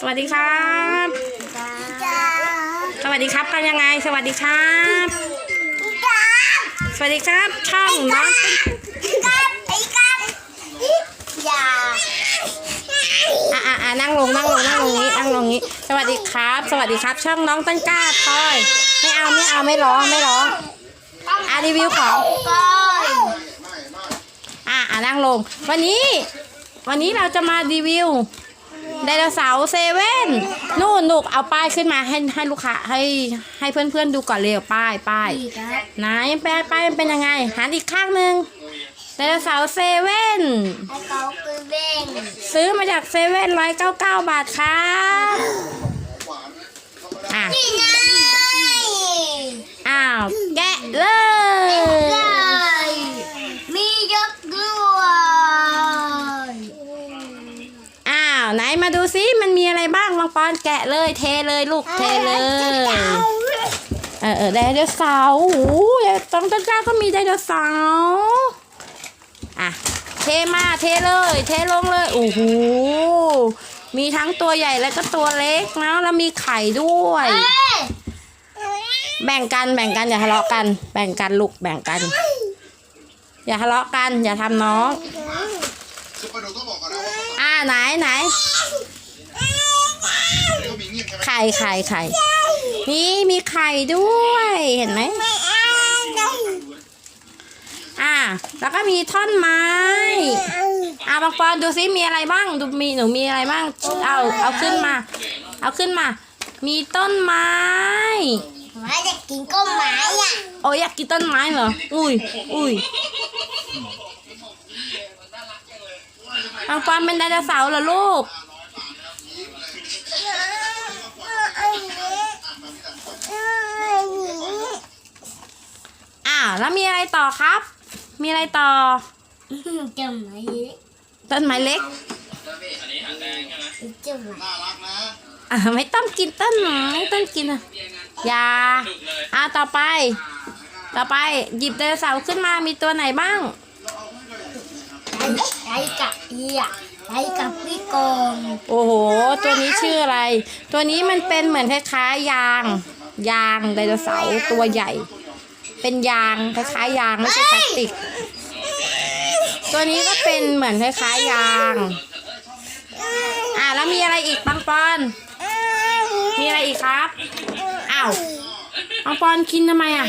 สวัสดีครับ สวัสดีครับกันยังไง สวัสดีครับ สวัสดีครับ ช่องน้องอะอะอะนั่งลงนั่งลงนั่งลงนี้นั่งลงนี้ สวัสดีครับ สวัสดีครับ ช่องน้องต้นกล้าพลอย ไม่เอาไม่เอาไม่ร้องไม่ร้องอะรีวิวของอะอะนั่งลง วันนี้ วันนี้เราจะมารีวิว ไดโนเสาร์เซเว่นนู่นลูกเอาป้ายขึ้นมาให้ให้ลูกค้าให้ให้เพื่อนๆดูก่อนเร็วป้ายป้ายไหนป้ายป้ายมันเป็นยังไงหันอีกข้างหนึ่งไดโนเสาร์เซเว่นซื้อมาจากเซเว่นร้อยเก้าเก้าบาทครับอะอ้าวแกะเลย มียกด้วย อ้าวไหนมาดูซิมันมี อะไรบ้างบางปอนแกะเลยเทเลยลูกเทเลย เออเออไดโนเสาร์โอ้โหตรงต้นกล้าก็มีไดโนเสาร์อะเทมาเทเลย เทลงเลยโอ้โหมีทั้งตัวใหญ่แล้วก็ตัวเล็กนะแล้วมีไข่ด้วย แบ่งกันแบ่งกันอย่าทะเลาะกัน แบ่งกันลูกแบ่งกัน อย่าทะเลาะกัน อย่าทำน้องซุปเปอร์โดก็บอกกันนะว่าอ่าไหนไหน เดี๋ยวมีเงียบใช่ไหมไข่ไข่ไข่นี่มีไข่ด้วยเห็นไหมอ่า แล้วก็มีท่อนไม้อ่าบางปอนดูซิมีอะไรบ้างดูมีหนูมีอะไรบ้างเอาเอาขึ้นมา เอาขึ้นมา มีต้นไม้ว่าจะกินก้มไม้อะโอ้ยอยากกินต้นไม้เหรอ อุ้ยอุ้ยบางปอนเป็นไดโนเสาร์เหรอลูก อ่า แล้วมีอะไรต่อครับ มีอะไรต่อเจ้าไม้ต้นไม้เล็กเจ้าไม้น่ารักนะอ่าไม่ต้องกินต้นไม้ต้นกินอะอยาอ่าต่อไป ต่อไปหยิบไดโนเสาร์ขึ้นมามีตัวไหนบ้างไอ้ไอ้กับเอียไอ้กับพี่โกงโอ้โห ตัวนี้ชื่ออะไร ตัวนี้มันเป็นเหมือนคล้ายๆยาง ยางไดโนเสาร์ตัวใหญ่ เป็นยางคล้ายๆยางไม่ใช่พลาสติก ตัวนี้ก็เป็นเหมือนคล้ายๆยาง อ่าแล้วมีอะไรอีกปังปอนมีอะไรอีกครับอ้าวปังปอนกินทำไมอะ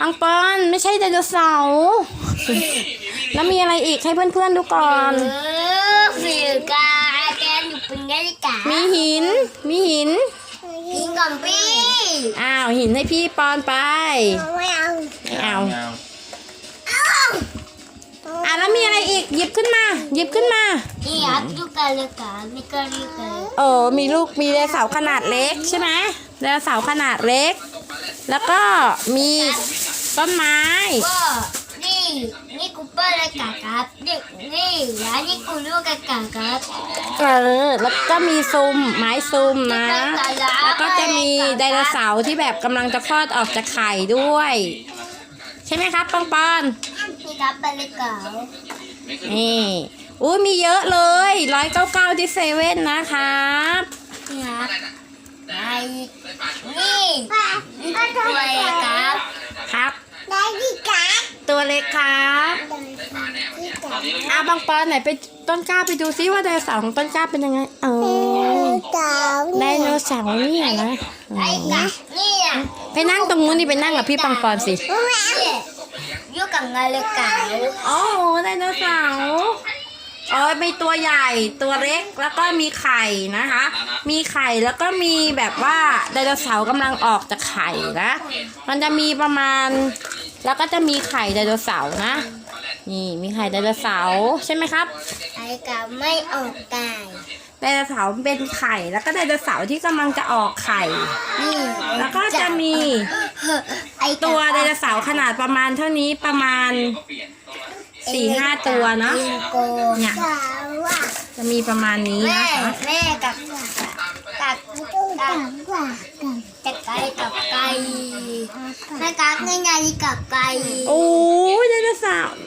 ปังปอนไม่ใช่ไดโนเสาร์แล้วมีอะไรอีกให้เพื่อนๆดูก่อนเออฟิลกาแกนอยู่เป็นไงกามีหิน มีหินกินกับพี่ อ้าวหินให้พี่ปอนไปไม่เอา ไม่เอาอะแล้วมีอะไรอีกหยิบขึ้นมา หยิบขึ้นมา นี่ครับดูกันเลยกาไม่ก็รีบกันเออมีลูกมีไดโนเสาร์ขนาดเล็กใช่ไหมไดโนเสาร์ขนาดเล็ก แล้วก็มีต้นไม้ ก็นี่นี่กู เปิดเลยกาครับนี่นี่ร้านนี่กูลูกกากาครับเออแล้วก็มีซุมไม้ซุมนะ แล้วก็จะมีไดโนเสาร์ที่แบบกำลังจะคลอดออกจากไข่ด้วย ใช่ไหมครับปองปอนนี่ครับไปเลยกานี่อู้มีเยอะเลยร้อยเก้าเก้าที่เซเว่นนะครับนี่ครับไอ้นี่นี่ตัวเองครับ ครับ ได้ดีครับ ตัวเล็กครับ อาบางปอนไหนไปต้นกล้าไปดูซิว่าไดโนเสาร์ของต้นกล้าเป็นยังไงเออไดโนเสาร์เนี่ยนะไอ้กานี่อะไปนั่งตรงนู้นดิไปนั่งกับพี่ปังปอนสินี่อยู่กับงานเลยกาโอ้โหไดโนเสาร์อ๋อมีตัวใหญ่ตัวเล็กแล้วก็มีไข่นะคะ มีไข่แล้วก็มีแบบว่าไดโนเสาร์กำลังออกจากไข่นะ มันจะมีประมาณ แล้วก็จะมีไข่ไดโนเสาร์นะ นี่มีไข่ไดโนเสาร์ใช่ไหมครับไอ้กาไม่ออกไก่ไดโนเสาร์เป็นไข่แล้วก็ไดโนเสาร์ที่กำลังจะออกไข่ นี่แล้วก็จะมีไอ้ตัวไดโนเสาร์ขนาดประมาณเท่านี้ประมาณสี่ห้าตัวเนาะโกงเนี่ยจะมีประมาณนี้แม่นะคะแม่กับกับกับจะไก่กับไก่แม่กับง่ายๆกับไก่โอ้ยไดโนเสาร์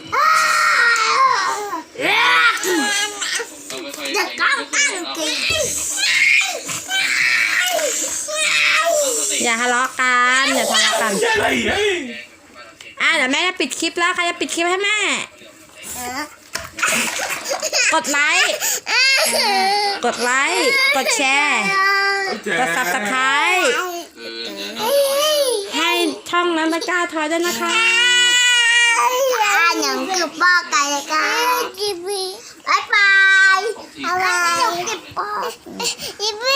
อย่าทะเลาะกันอย่าทะเลาะกันอะไรเอ้ยอะเดี๋ยวแม่จะปิดคลิปแล้วใครจะปิดคลิปให้แม่ กดไลค์กดไลค์กดแชร์กด subscribe ให้ช่องนั้นตะกร้าทอยด้วยนะคะอ่าหนังคือป้อไก่เลยกันจิบีบายบายอะไรหนังคือป้อจิบี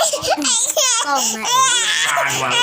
กล่องไหมอ่านว่ะ